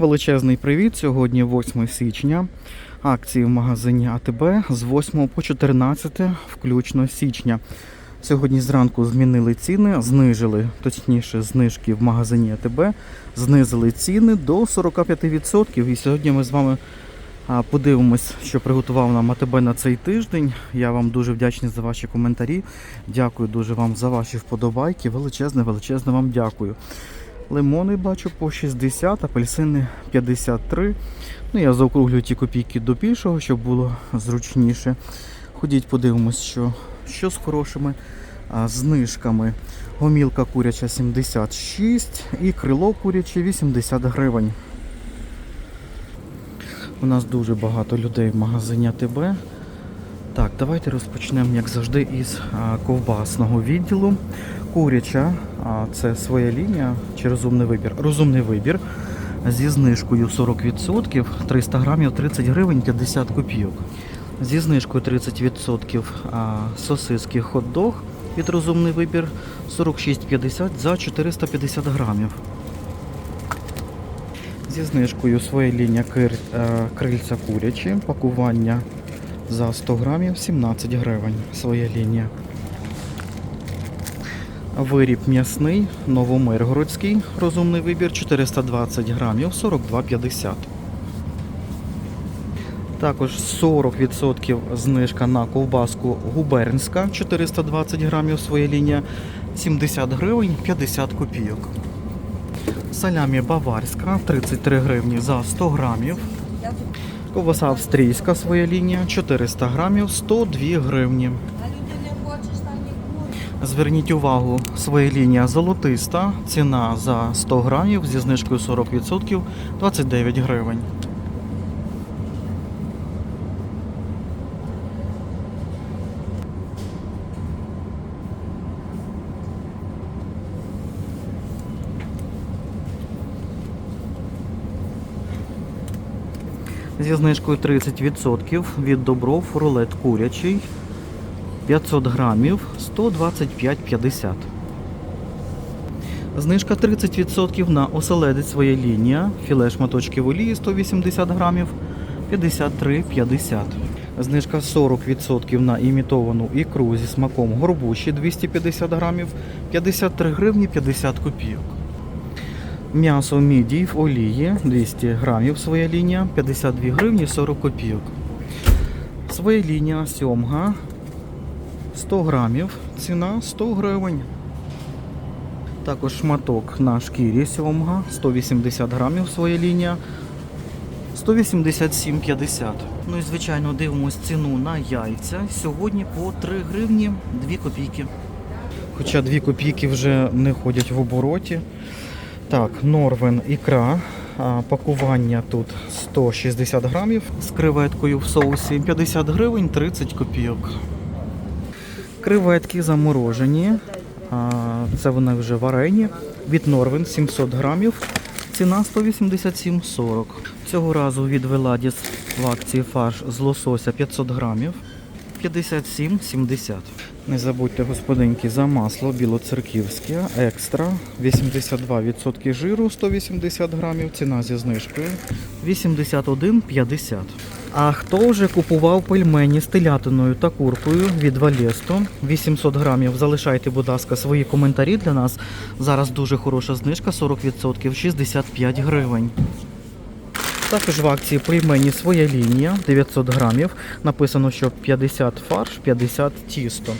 Величезний привіт! Сьогодні 8 січня. Акції в магазині АТБ з 8 по 14 включно січня. Сьогодні зранку змінили ціни, знижили, точніше, знижки в магазині АТБ, знизили ціни до 45%. І сьогодні ми з вами подивимось, що приготував нам АТБ на цей тиждень. Я вам дуже вдячний за ваші коментарі. Дякую дуже вам за ваші вподобайки. Величезне, величезне вам дякую. Лимони бачу по 60, апельсини 53. Ну, я заокруглюю ті копійки до більшого, щоб було зручніше. Ходіть, подивимось, що, що з хорошими а, знижками. Гомілка куряча 76 і крило куряче 80 гривень. У нас дуже багато людей в магазині АТБ. Так, давайте розпочнемо, як завжди, із ковбасного відділу. Куряча, це своя лінія чи розумний вибір? Розумний вибір зі знижкою 40%, 300 грамів 30 гривень 50 копійок. Зі знижкою 30% сосиски хот-дог від розумний вибір 46,50 за 450 грамів. Зі знижкою своя лінія е, крильця курячі, пакування за 100 грамів 17 гривень. Своя лінія. Виріб м'ясний, новомиргородський, розумний вибір 420 грамів 42,50. Також 40% знижка на ковбаску губернська 420 грамів своя лінія 70 гривень 50 копійок. Салямі баварська 33 гривні за 100 грамів. Ковбаса австрійська своя лінія 400 грамів 102 гривні. Зверніть увагу, своя лінія золотиста, ціна за 100 грамів зі знижкою 40% 29 гривень. Зі знижкою 30% від добров рулет курячий 500 грамів 125,50. Знижка 30% на оселедець своя лінія. Філе шматочків олії 180 грамів 53,50. Знижка 40% на імітовану ікру зі смаком горбуші 250 грамів 53 гривні 50 копійок. М'ясо мідій в олії 200 грамів своя лінія 52 гривні 40 копійок. Своя лінія сьомга 100 грамів, ціна 100 гривень. Також шматок на шкірі сьомга, 180 грамів своя лінія, 187,50. Ну і звичайно дивимось ціну на яйця. Сьогодні по 3 гривні 2 копійки. Хоча 2 копійки вже не ходять в обороті. Так, Норвен ікра. Пакування тут 160 грамів з креветкою в соусі 50 гривень 30 копійок. Креветки заморожені. Це вони вже варені. Від Норвен 700 грамів. Ціна 187,40. Цього разу від Веладіс в акції фарш з лосося 500 грамів. 57,70. Не забудьте, господинки, за масло білоцерківське, екстра, 82% жиру, 180 грамів, ціна зі знижкою 81,50. А хто вже купував пельмені з телятиною та куркою від Валєсто 800 грамів? Залишайте, будь ласка, свої коментарі для нас. Зараз дуже хороша знижка, 40%, 65 гривень. Також в акції пельмені своя лінія 900 грамів. Написано, що 50 фарш, 50 тісто.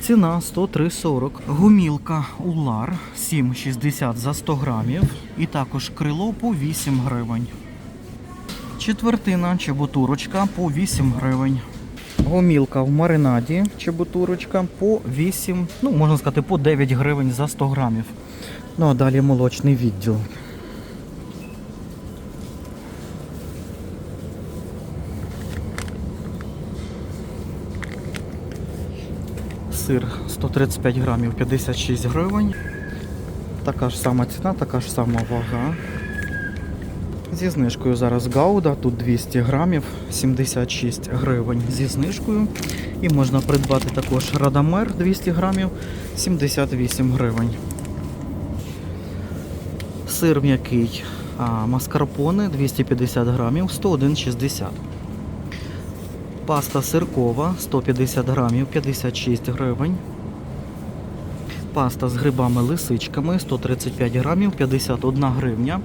Ціна 103,40. Гумілка Улар 7,60 за 100 грамів. І також крило по 8 гривень. Четвертина чебутурочка по 8 гривень. Гомілка в маринаді чебутурочка по 8, ну можна сказати, по 9 гривень за 100 грамів. Ну а далі молочний відділ. Сир 135 грамів 56 гривень. Така ж сама ціна, така ж сама вага. Зі знижкою зараз Гауда, тут 200 грамів, 76 гривень зі знижкою. І можна придбати також Радамер 200 грамів, 78 гривень. Сир м'який маскарпоне 250 грамів 101,60. Паста сиркова 150 грамів 56 гривень. Паста з грибами-лисичками 135 грамів 51 гривня.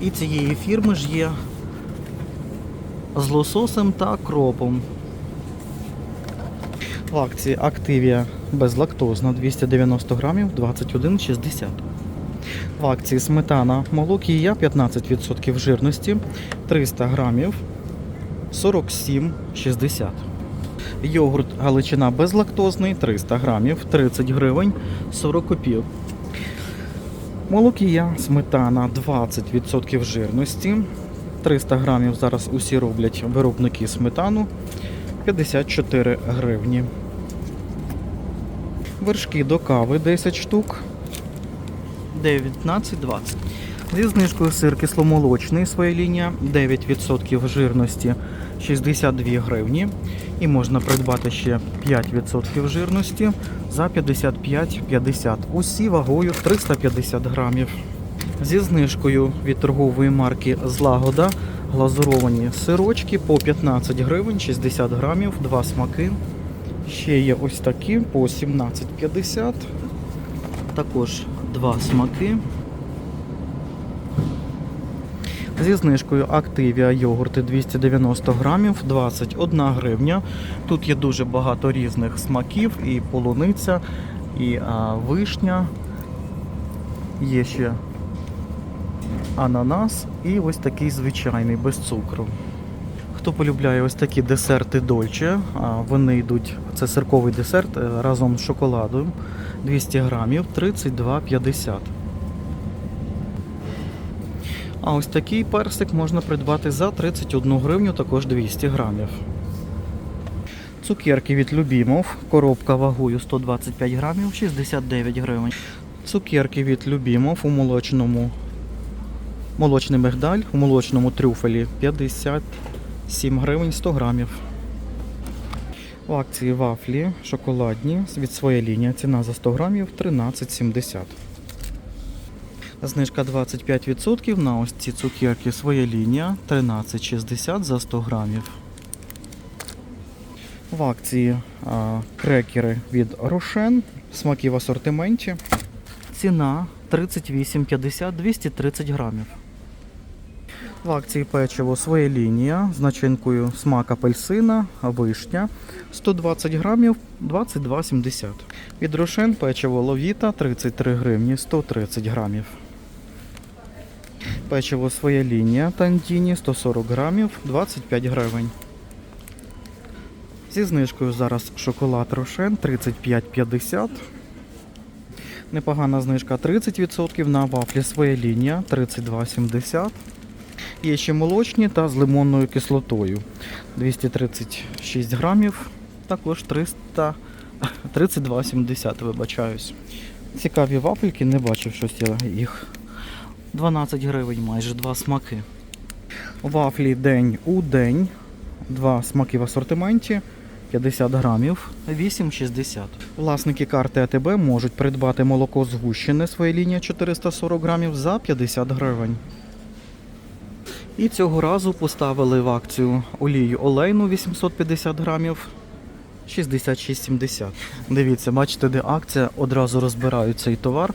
І цієї фірми ж є з лососем та кропом. В акції Активія безлактозна 290 грамів 21,60. В акції сметана молокія 15% жирності 300 грамів 47,60. Йогурт Галичина безлактозний 300 грамів 30 гривень 40 копійок. Молокія, сметана 20% жирності. 300 грамів зараз усі роблять виробники сметану 54 гривні. Вершки до кави 10 штук 19,20. Зі знижкою сир кисломолочний своя лінія 9% жирності 62 гривні. І можна придбати ще 5% жирності за 55,50. Усі вагою 350 грамів. Зі знижкою від торгової марки Злагода глазуровані сирочки по 15 гривень 60 грамів, два смаки. Ще є ось такі по 17,50. Також два смаки. Зі знижкою Активія йогурти 290 грамів, 21 гривня. Тут є дуже багато різних смаків, і полуниця, і а, вишня. Є ще ананас і ось такий звичайний без цукру. Хто полюбляє ось такі десерти Дольче, вони йдуть, це сирковий десерт е, разом з шоколадом 200 грамів 32,50. А ось такий персик можна придбати за 31 гривню, також 200 грамів. Цукерки від Любімов, коробка вагою 125 грамів, 69 гривень. Цукерки від Любімов у молочному молочний мигдаль, у молочному трюфелі 57 гривень 100 грамів. В акції вафлі шоколадні від своєї лінії. Ціна за 100 грамів 13,70. Знижка 25% на ось ці цукерки своя лінія 13,60 за 100 грамів. В акції а, крекери від Рошен, смаки в асортименті. Ціна 38,50 230 грамів. В акції печиво своя лінія з начинкою смак апельсина, вишня 120 грамів 22,70. Від Рошен печиво ловіта 33 гривні 130 грамів. Печиво своя лінія Тандіні 140 грамів 25 гривень. Зі знижкою зараз шоколад Рошен 35,50. Непогана знижка 30% на вафлі своя лінія 32,70. Є ще молочні та з лимонною кислотою 236 грамів, також 300 32,70, вибачаюсь. Цікаві вафельки, не бачив щось я їх. 12 гривень майже два смаки. Вафлі день у день. Два смаки в асортименті. 50 грамів, 8,60. Власники карти АТБ можуть придбати молоко згущене своєї лінії 440 грамів за 50 гривень. І цього разу поставили в акцію олію олейну 850 грамів 66,70. Дивіться, бачите, де акція, одразу розбирають цей товар.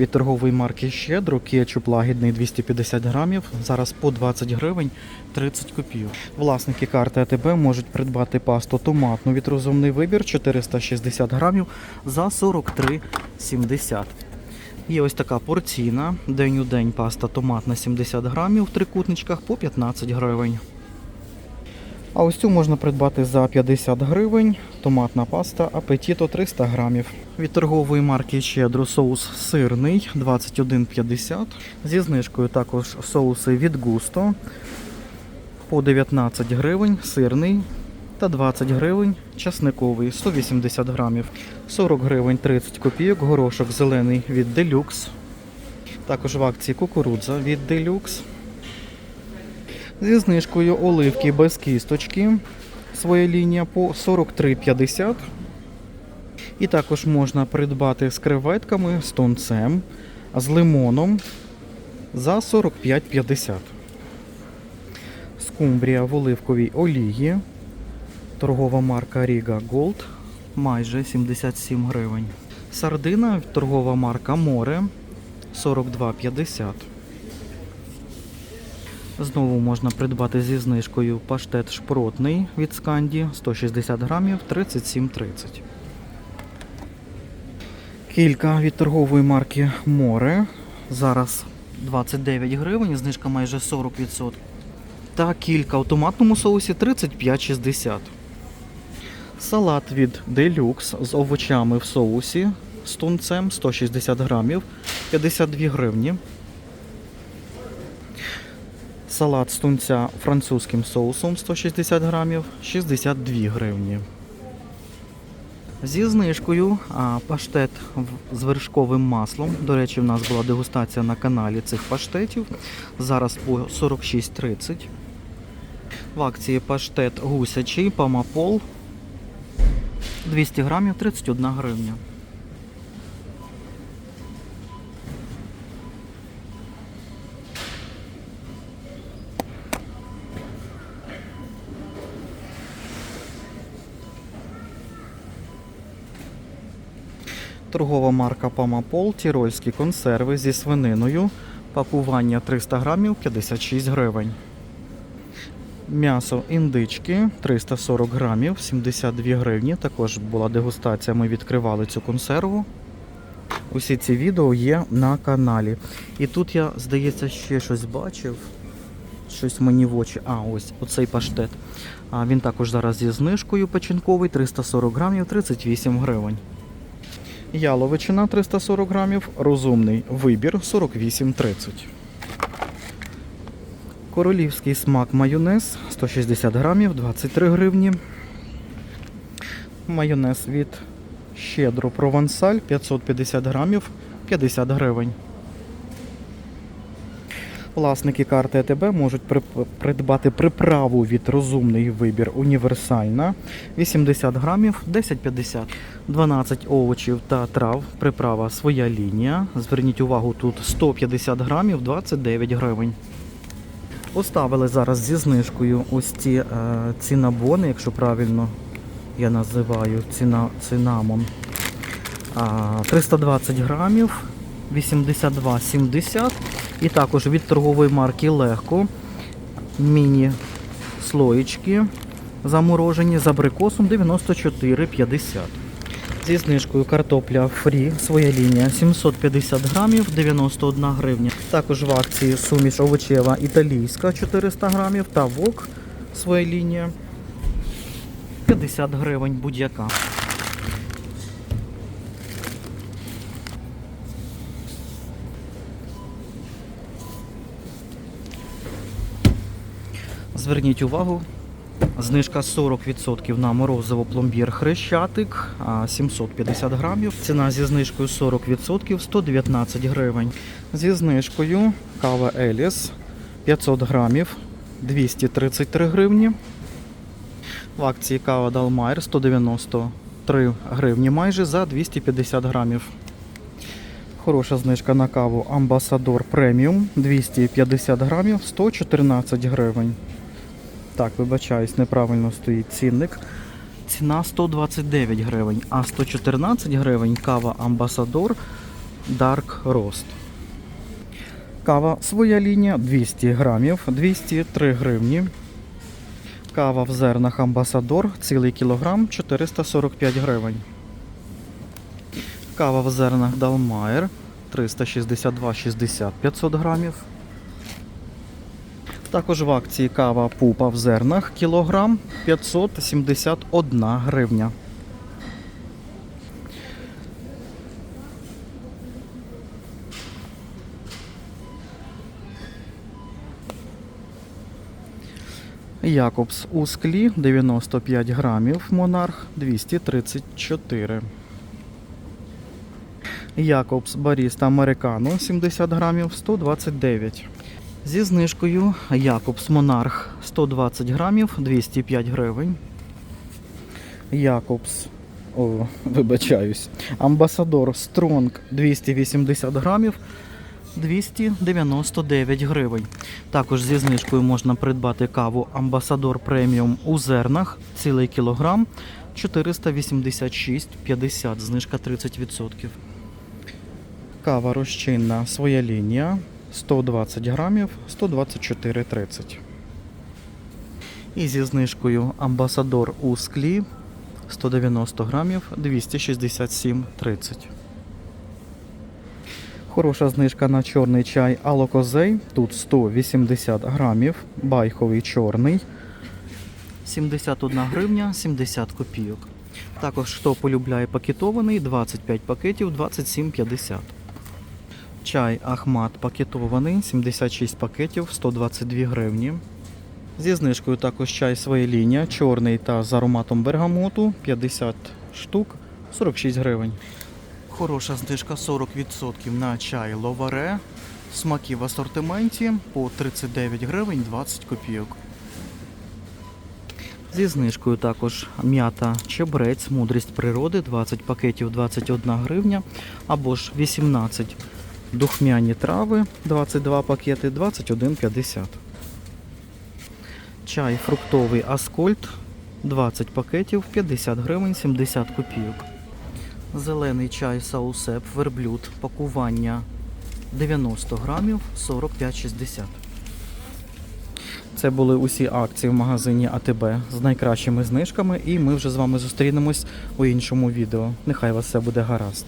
Від торгової марки Щедро, кетчуп лагідний 250 грамів, зараз по 20 гривень 30 копійок. Власники карти АТБ можуть придбати пасту томатну від розумний вибір 460 грамів за 43,70. Є ось така порційна, день у день паста томатна 70 грамів в трикутничках по 15 гривень. А ось цю можна придбати за 50 гривень. Томатна паста апетіто 300 грамів. Від торгової марки Щедро соус сирний 21,50. Зі знижкою також соуси від Густо по 19 гривень, сирний та 20 гривень часниковий 180 грамів. 40 гривень 30 копійок, горошок зелений від Deluxe. Також в акції кукурудза від Deluxe. Зі знижкою оливки без кісточки. Своя лінія по 43,50. І також можна придбати з креветками, з тунцем, з лимоном за 45,50. Скумбрія в оливковій олії. Торгова марка Riga Gold майже 77 гривень. Сардина торгова марка Море 42,50. Знову можна придбати зі знижкою паштет шпротний від Сканді 160 грамів 37,30. Кілька від торгової марки Море. Зараз 29 гривень, знижка майже 40%. Та кілька в томатному соусі 35,60. Салат від Deluxe з овочами в соусі з тунцем 160 грамів 52 гривні. Салат з тунця французьким соусом 160 грамів 62 гривні. Зі знижкою а, паштет з вершковим маслом. До речі, в нас була дегустація на каналі цих паштетів. Зараз по 46,30. В акції паштет гусячий, памапол 200 грамів 31 гривня. Торгова марка Памапол, тірольські консерви зі свининою. Пакування 300 грамів 56 гривень. М'ясо індички 340 грамів 72 гривні. Також була дегустація, ми відкривали цю консерву. Усі ці відео є на каналі. І тут я, здається, ще щось бачив. Щось мені в очі. А, ось оцей паштет. А, він також зараз зі знижкою печінковий 340 грамів 38 гривень. Яловичина 340 грамів, розумний вибір 48,30. Королівський смак майонез 160 грамів, 23 гривні. Майонез від Щедро Провансаль 550 грамів, 50 гривень. Власники карти АТБ можуть придбати приправу від розумний вибір універсальна 80 грамів 10,50. 12 овочів та трав. Приправа своя лінія. Зверніть увагу, тут 150 грамів 29 гривень. Поставили зараз зі знижкою ось ці е, цінабони, якщо правильно я називаю ціна, цинамон. А, 320 грамів, 82,70. І також від торгової марки Легко. Міні слоєчки заморожені з абрикосом 94,50. Зі знижкою картопля фрі, своя лінія 750 грамів, 91 гривня. Також в акції суміш овочева італійська 400 грамів та вок, своя лінія 50 гривень будь-яка. Зверніть увагу, Знижка 40% на морозиво пломбір Хрещатик 750 грамів. Ціна зі знижкою 40% 119 гривень. Зі знижкою кава Еліс 500 грамів 233 гривні. В акції кава Далмайр 193 гривні майже за 250 грамів. Хороша знижка на каву Амбасадор преміум 250 грамів 114 гривень. Так, вибачаюсь, неправильно стоїть цінник. Ціна 129 гривень, а 114 гривень кава Амбасадор Dark Roast. Кава своя лінія 200 грамів, 203 гривні. Кава в зернах Амбасадор цілий кілограм 445 гривень. Кава в зернах Далмайер 362,60 500 грамів. Також в акції кава пупа в зернах кілограм 571 гривня. Якобс у склі 95 грамів, монарх 234. Якобс Баріста Американо 70 грамів 129. Зі знижкою Якобс Монарх 120 грамів 205 гривень. Якобс, о, вибачаюсь. Амбасадор Стронг 280 грамів 299 гривень. Також зі знижкою можна придбати каву Амбасадор преміум у зернах, цілий кілограм 486,50, знижка 30%. Кава розчинна своя лінія 120 грамів 124,30. І зі знижкою Амбасадор у склі 190 грамів 267,30. Хороша знижка на чорний чай Алокозей. Тут 180 грамів, байховий чорний. 71 гривня 70 копійок. Також хто полюбляє пакетований, 25 пакетів 27,50. Чай Ахмат пакетований, 76 пакетів 122 гривні. Зі знижкою також чай своя лінія, чорний та з ароматом бергамоту 50 штук 46 гривень. Хороша знижка 40% на чай ловаре. Смаки в асортименті по 39 гривень 20 копійок. Зі знижкою також м'ята чебрець, мудрість природи, 20 пакетів 21 гривня, або ж 18 духмяні трави, 22 пакети 21,50. Чай фруктовий Аскольд, 20 пакетів 50 гривень 70 копійок. Зелений чай Саусеп верблюд, пакування 90 грамів 45,60. Це були усі акції в магазині АТБ з найкращими знижками, і ми вже з вами зустрінемось у іншому відео. Нехай вас все буде гаразд.